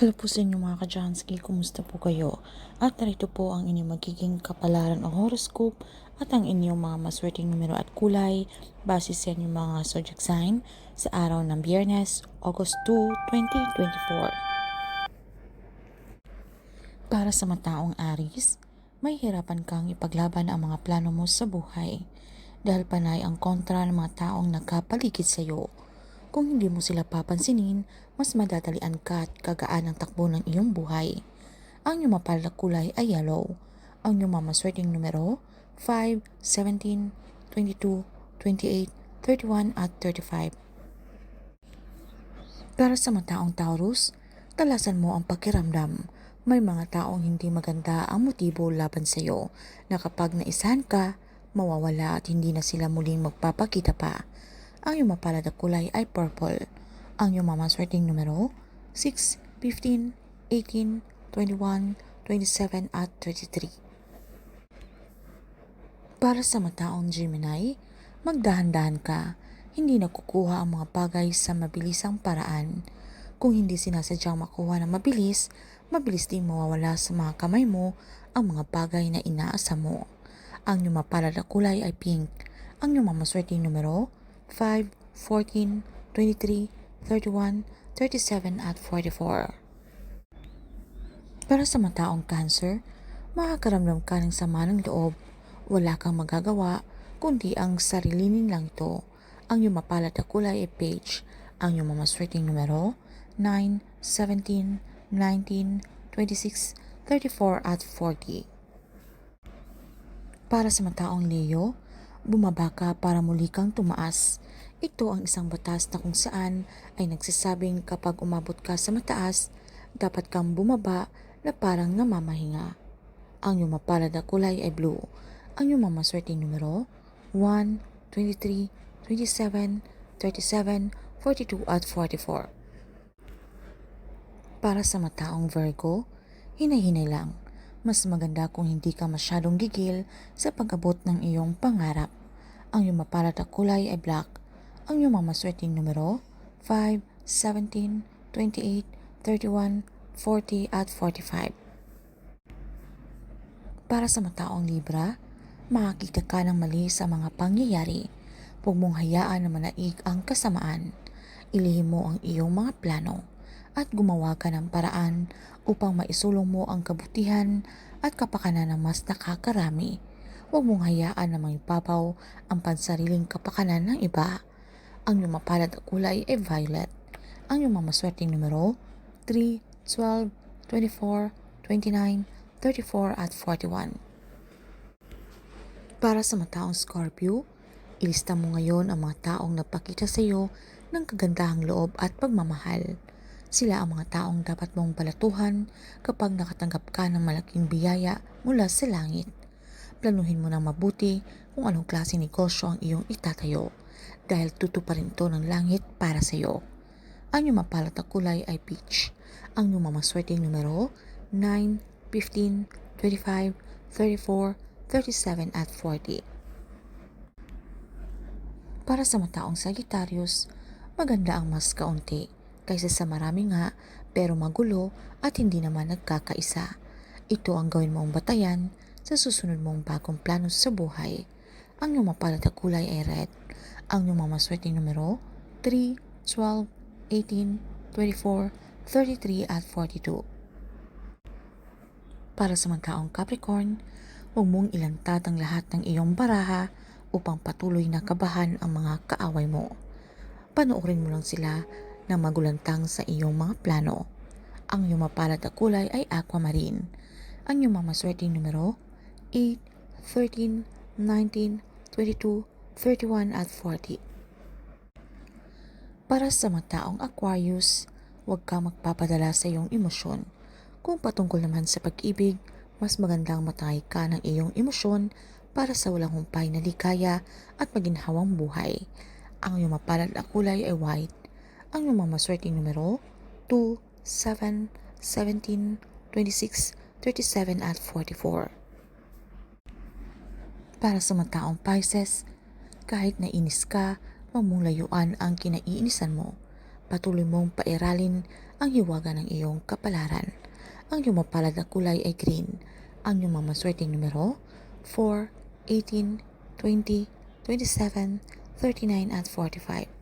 Hello po sa inyo mga ka-Jansky, kumusta po kayo? At narito po ang inyong magiging kapalaran o horoscope at ang inyong mga maswerteng numero at kulay base sa inyong mga zodiac sign sa araw ng Biyernes, August 2, 2024. Para sa mataong Aris, may hirapan kang ipaglaban ang mga plano mo sa buhay dahil panay ang kontra ng mga taong nagkapaligid sa iyo. Kung hindi mo sila papansinin, mas madadalian ka at kagaan ang takbo ng iyong buhay. Ang iyong mapalad na kulay ay yellow. Ang iyong mamaswerteng numero 5, 17, 22, 28, 31 at 35. Para sa mga taong Taurus, talasan mo ang pakiramdam. May mga taong hindi maganda ang motibo laban sa iyo na kapag naisahan ka, mawawala at hindi na sila muling magpapakita pa. Ang iyong mapalad na kulay ay purple. Ang iyong mamaswerteng numero 6, 15, 18, 21, 27 at 33. Para sa mataong Gemini, magdahan-dahan ka. Hindi nakukuha ang mga bagay sa mabilisang paraan. Kung hindi sinasadyang makuha ng mabilis, mabilis din mawawala sa mga kamay mo ang mga bagay na inaasa mo. Ang iyong mapalad na kulay ay pink. Ang iyong mamaswerteng numero 5, 14, 23, 31, 37 at 44. Para sa mataong cancer, makakaramdam ka ng sama ng loob. Wala kang magagawa, kundi ang sarilinin lang ito. Ang iyong mapalad na kulay ay beige. Ang iyong mamaswerteng numero 9, 17, 19, 26, 34 at 40. Para sa mataong Leo, bumaba ka para muli kang tumaas. Ito ang isang batas na kung saan ay nagsasabing kapag umabot ka sa mataas, dapat kang bumaba na parang namamahinga. Ang iyong mapalad na kulay ay blue. Ang iyong mamaswerteng numero 1, 23, 27, 37, 42 at 44. Para sa mataong Virgo, hinay-hinay lang. Mas maganda kung hindi ka masyadong gigil sa pag-abot ng iyong pangarap. Ang iyong mapalad na kulay ay black. Ang iyong mamaswerteng numero 5, 17, 28, 31, 40 at 45. Para sa mataong Libra, makakita ka ng mali sa mga pangyayari. Huwag mong hayaan na manaig ang kasamaan. Ilihim mo ang iyong mga plano at gumawa ka ng paraan upang maisulong mo ang kabutihan at kapakanan ng mas nakakarami. Huwag mong hayaan na maipapaw ang pansariling kapakanan ng iba. Ang iyong mapalad na kulay ay violet. Ang iyong mamaswerteng numero 3, 12, 24, 29, 34 at 41. Para sa mataong Scorpio, ilista mo ngayon ang mga taong nagpakita sa iyo ng kagandahang loob at pagmamahal. Sila ang mga taong dapat mong balatuhan kapag nakatanggap ka ng malaking biyaya mula sa langit. Planuhin mo ng mabuti kung anong klaseng negosyo ang iyong itatayo dahil tutuparin ito ng langit para sa iyo. Ang iyong mapalat na kulay ay peach. Ang iyong mamaswerteng numero 9, 15, 25, 34, 37 at 40. Para sa mataong Sagittarius, maganda ang mas kaunti kaysa sa marami nga pero magulo at hindi naman nagkakaisa. Ito ang gawin mong batayan sa susunod mong bagong plano sa buhay. Ang iyong mapalad na kulay ay red. Ang iyong mamaswerteng numero 3, 12, 18, 24, 33 at 42. Para sa mga taong Capricorn, huwag mong ilantad ang lahat ng iyong baraha upang patuloy na kabahan ang mga kaaway mo. Panoorin mo lang sila na magulantang sa iyong mga plano. Ang iyong mapalad na kulay ay aquamarine. Ang iyong mamaswerteng numero 8, 13, 19, 22, 31 at 40. Para sa mga taong Aquarius, huwag ka magpapadala sa iyong emosyon. Kung patungkol naman sa pag-ibig, mas magandang matay ka ng iyong emosyon para sa walang humpay na ligaya at maginhawang buhay. Ang iyong mapalad na kulay ay white ang iyong mga maswerteng numero 2, 7, 17, 26, 37 at 44. Para sa mga taong Pisces, kahit nainis ka, huwag mong layuan ang kinaiinisan mo. Patuloy mong pairalin ang hiwaga ng iyong kapalaran. Ang iyong mapalad na kulay ay green. Ang iyong mamaswerteng numero 4, 18, 20, 27, 39 at 45.